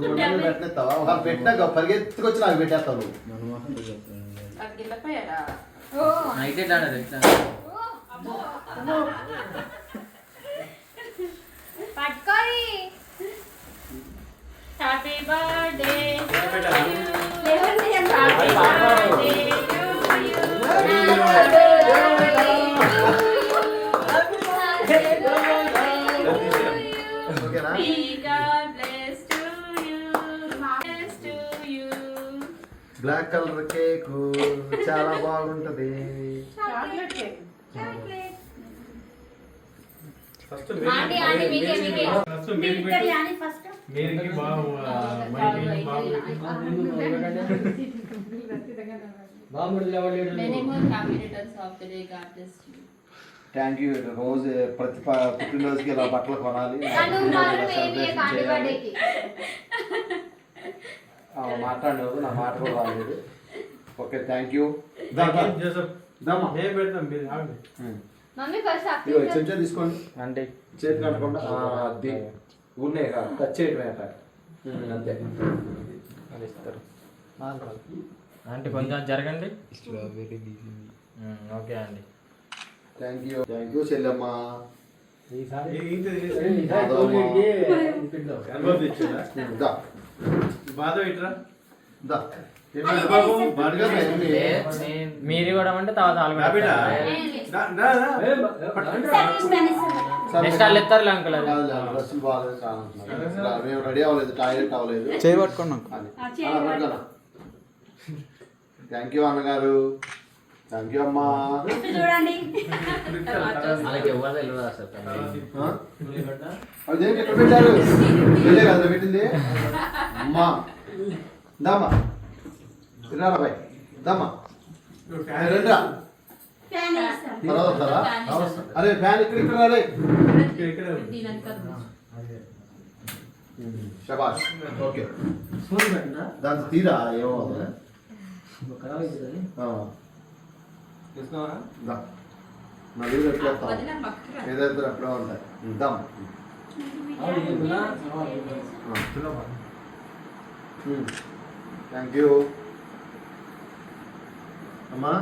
నువ్వు వాళ్ళు పెట్టినాక పరిగెత్తుకొచ్చి నాకు పెట్టేస్తావు నువ్వు. అక్కడికి వెళ్ళిపోయారా నైట్ ఎట్లా? ఆడదు ఎట్లా the day. God bless you. Thank you రోజు ప్రతి పుట్టినరోజుకి ఇలా బట్టలు కొనాలి. మాట్లాడినప్పుడు నా మాట కూడా రాలేదు ఓకే థ్యాంక్ యూ చెంచా తీసుకోండి అంటే చేతి కట్టకుండా అది ఊరినే కాదు టచ్ ఉమ్, అంతే అది ఇస్తారు అంటే కొంచెం జరగండి ఓకే అండి థ్యాంక్ యూ థ్యాంక్ యూ చెల్లెమ్మ ఏ- బాధ ఇట్రా? మీరు కూడా అంటే తర్వాత నెక్స్ట్ వాళ్ళు ఎత్తారు అంకుల్. మేము రెడీ అవ్వలేదు టాయిలెట్ అవ్వలేదు. చేయబట్టుకున్నాం థ్యాంక్ యూ అన్నగారు. థ్యాంక్ యూ అమ్మా. చూడండి. వాళ్ళకి ఎవరు తెలియదు అసలు ఆ? అది ఏంటి ఎక్కడ పెట్టారు? వెళ్ళే కదా పెట్టింది? అమ్మా. దామా. తిన్నారా బాయ్? దామా. రండిరా. తర్వాత వస్తారా? అరే ఫ్యాన్ ఇక్కడ ఇక్కడ రే ఇక్కడ, ఇక్కడ. శబాష్ ఓకే. దాంతో తీరా ఏమో నా వీడు ఎట్లా. ఏదైతే అట్లా ఉంటాయి. ఇద్దాం థ్యాంక్ యూ అమ్మా?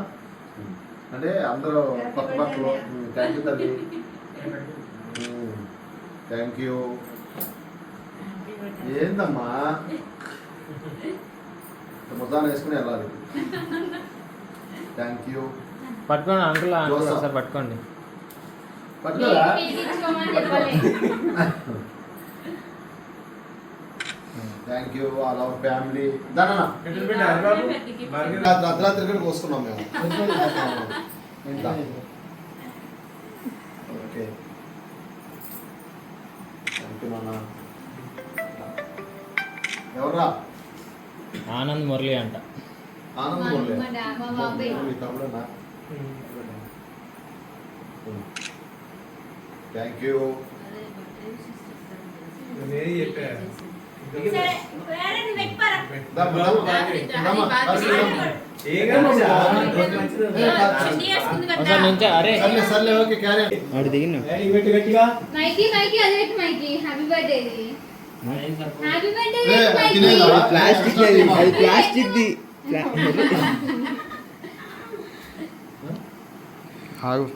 అంటే అందరూ కొత్త బట్టలు థ్యాంక్ యూ తల్లి. థ్యాంక్ యూ ఏందమ్మా? ముద్దాన వేసుకుని వెళ్ళాలి. థ్యాంక్ యూ పట్టుకోండి అంకుల్. ఒకసారి పట్టుకోండి. పట్టుకోరా. Thank you all our family అర్ధరాత్రి కూడా కోసుకున్నాం మేము. ఇంత ఓకే. థ్యాంక్ యూ నాన్న. ఎవర్రా? ఆనంద్ మురళి అంట. ఆనంద్ మురళి. మా తమ్ముడేనా? థ్యాంక్ యూ నేనే ఆడు దిగిన మైకి మైకి అది మైకి. Happy birthday birthday? ప్లాస్టిక్ అది ప్లాస్టిక్ ది ఆగు.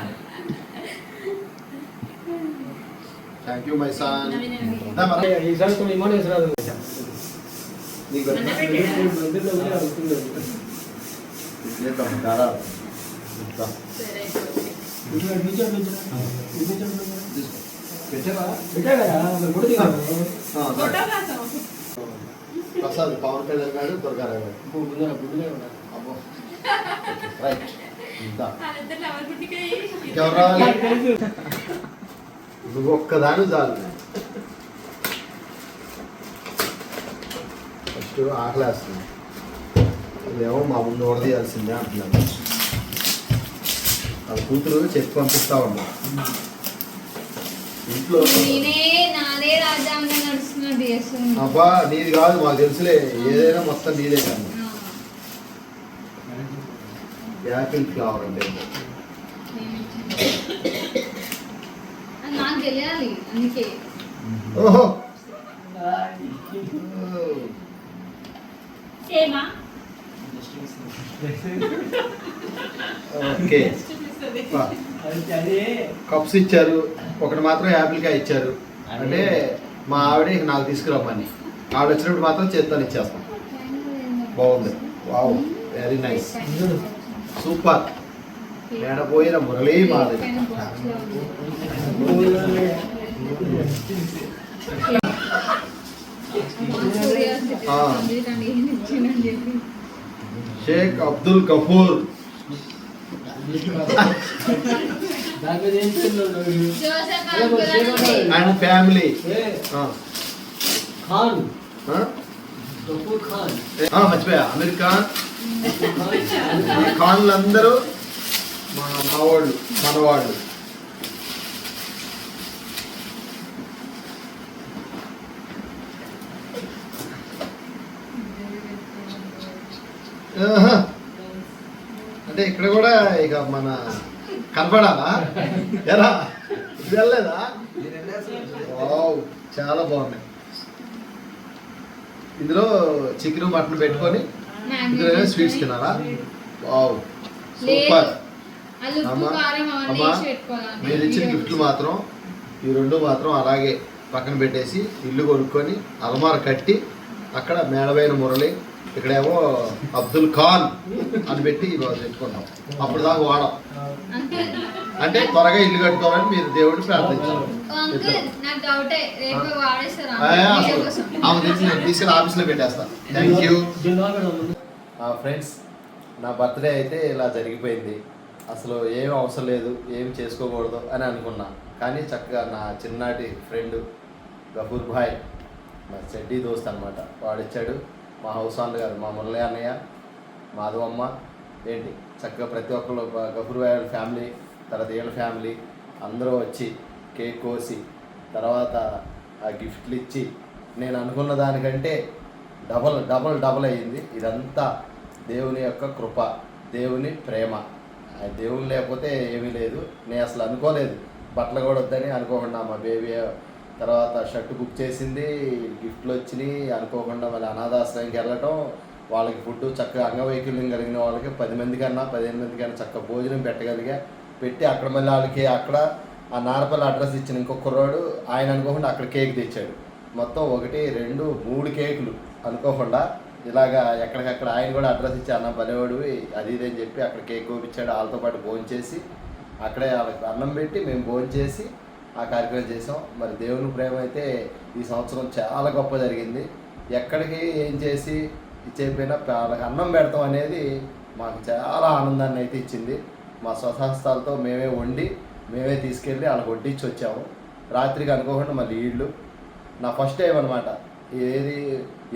థ్యాంక్ యూ మై సన్ దమ్మ నీకు చేద్దాం దారా ఇద్దాం. తీసుకో. పెట్టావా? ఆ, సరే. ప్రసాద్ పవన్ కళ్యాణ్ గారు దుర్గారావు గారు అబ్బో రైట్ ఇంకెవరు రావాలి నువ్వు ఒక్కదాని చాలు. ఫస్ట్ ఆకలేస్తుంది ఇదేమో మా ముందు ఓడదీయాల్సిందే అంటున్నాను. అది కూతురు చెప్పి పంపిస్తా ఉన్నా. ఇంట్లో అబ్బా నీది కాదు మాకు తెలుసులే. ఏదైనా మొత్తం నీదే కానీ యాపిల్ ఫ్లవర్ అంటే అది నాకు తెలియాలి అందుకే. ఓహో. సేమా ఓకే. కప్స్ ఇచ్చారు ఒకటి మాత్రం యాపిల్కాయ ఇచ్చారు. అంటే మా ఆవిడ నాకు తీసుకురమ్మని. ఆవిడ వచ్చినప్పుడు మాత్రం చేత్తాను ఇచ్చేస్తాం. బాగుంది. Wow very nice super. పోయిన మురళీ మాది ఆ. షేక్ అబ్దుల్ ఉంది. అండ్ ఫ్యామిలీ ఖాన్ మర్చిపోయా అమీర్ ఖాన్ ఖాన్లు అందరూ మా మా వాళ్ళు మన వాళ్ళు ఆహా. అంటే ఇక్కడ కూడా ఇక మన కనపడాలా? ఇది వెళ్ళలేదా? వావ్, చాలా బాగున్నాయి. ఇందులో చికెన్ మటన్ పెట్టుకొని ఇందులో స్వీట్స్ తినాలా వావ్ సూపర్. అమ్మా. మీరు ఇచ్చిన గిఫ్ట్లు మాత్రం ఈ రెండు మాత్రం అలాగే పక్కన పెట్టేసి ఇల్లు కొనుక్కొని అలమార కట్టి అక్కడ మేడమైన మురళి ఇక్కడేమో అబ్దుల్ ఖాన్ అని పెట్టి ఇవాళ పెట్టుకుంటాం అప్పుడు దాకా వాడం. అంటే త్వరగా ఇల్లు కట్టుకోవాలని మీరు దేవుడిని ప్రార్థించాలి నేను తీసుకెళ్ళి ఆఫీస్లో పెట్టేస్తా. థ్యాంక్ యూ ఫ్రెండ్స్ నా బర్త్డే అయితే ఇలా జరిగిపోయింది. అసలు ఏం అవసరం లేదు ఏం చేసుకోకూడదు అని అనుకున్నా. కానీ చక్కగా నా చిన్నటి ఫ్రెండ్ గఫూర్ భాయ్ మా చెడ్డీ దోస్త్ అనమాట వాడిచ్చాడు మా హౌస్ ఓనర్ గారు మా మురళి అన్నయ్య మాధవమ్మ ఏంటి? చక్కగా ప్రతి ఒక్కరు గఫూర్ భాయ్ వాళ్ళ ఫ్యామిలీ తర్వాత వీళ్ళ ఫ్యామిలీ అందరూ వచ్చి కేక్ కోసి తర్వాత ఆ గిఫ్ట్లు ఇచ్చి నేను అనుకున్న దానికంటే డబల్ డబల్ డబల్ అయ్యింది. ఇదంతా దేవుని యొక్క కృప దేవుని ప్రేమ. ఆ లేకపోతే ఏమీ లేదు. నేను అసలు అనుకోలేదు. బట్టలు కూడా వద్దని అనుకోకుండా మా బేబీ తర్వాత షర్ట్ బుక్ చేసింది గిఫ్ట్లు వచ్చినాయి. అనుకోకుండా మళ్ళీ అనాథాశ్రయంకి వెళ్ళటం వాళ్ళకి ఫుడ్ చక్కగా అంగవైకల్యం కలిగిన వాళ్ళకి పది మంది కన్నా పదిహేను మంది కన్నా చక్కగా భోజనం పెట్టగలిగా. పెట్టి అక్కడ మళ్ళీ వాళ్ళకి అక్కడ ఆ నారపల్లి అడ్రస్ ఇచ్చిన ఇంకొక కుర్రాడు ఆయన అనుకోకుండా అక్కడ కేక్ తెచ్చాడు. మొత్తం ఒకటి రెండు మూడు కేకులు అనుకోకుండా ఇలాగా ఎక్కడికక్కడ ఆయన కూడా అడ్రస్ ఇచ్చి అన్న బలేవాడు అది ఇది అని చెప్పి అక్కడ కేక్ కోపించాడు వాళ్ళతో పాటు భోజనం చేసి అక్కడే వాళ్ళకి అన్నం పెట్టి మేము భోజనం చేసి ఆ కార్యక్రమం చేసాం. మరి దేవుని ప్రేమ అయితే ఈ సంవత్సరం చాలా గొప్ప జరిగింది. ఎక్కడికి ఏం చేసి ఇచ్చేపోయినా వాళ్ళకి అన్నం పెడతాం అనేది మాకు చాలా ఆనందాన్ని అయితే ఇచ్చింది. మా స్వసహస్తాలతో మేమే వండి మేమే తీసుకెళ్ళి వాళ్ళకి వడ్డించి వచ్చాము. రాత్రికి అనుకోకుండా మళ్ళీ వీళ్ళు నా ఫస్ట్ టైం అనమాట ఏది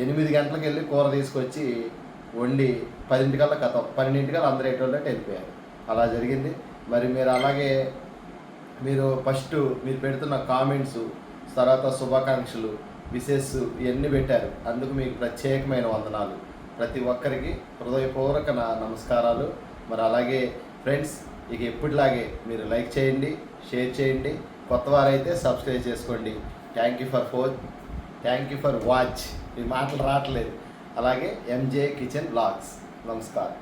ఎనిమిది గంటలకు వెళ్ళి కూర తీసుకొచ్చి వండి పదింటికల్లా కథ. పన్నెండింటికల్లా అందరూ ఎటువంటి వెళ్ళిపోయారు. అలా జరిగింది. మరి మీరు అలాగే మీరు ఫస్ట్ మీరు పెడుతున్న కామెంట్స్ తర్వాత శుభాకాంక్షలు విశేష్ ఇవన్నీ పెట్టారు. అందుకు మీకు ప్రత్యేకమైన వందనాలు. ప్రతి ఒక్కరికి హృదయపూర్వక నా నమస్కారాలు. మరి అలాగే ఫ్రెండ్స్ ఇక ఎప్పటిలాగే మీరు లైక్ చేయండి షేర్ చేయండి. కొత్త వారైతే సబ్స్క్రైబ్ చేసుకోండి. Thank you for for thank you for watch ఈ మాటలు రావట్లేదు. అలాగే ఎంజే కిచెన్ బ్లాగ్స్ నమస్కారం.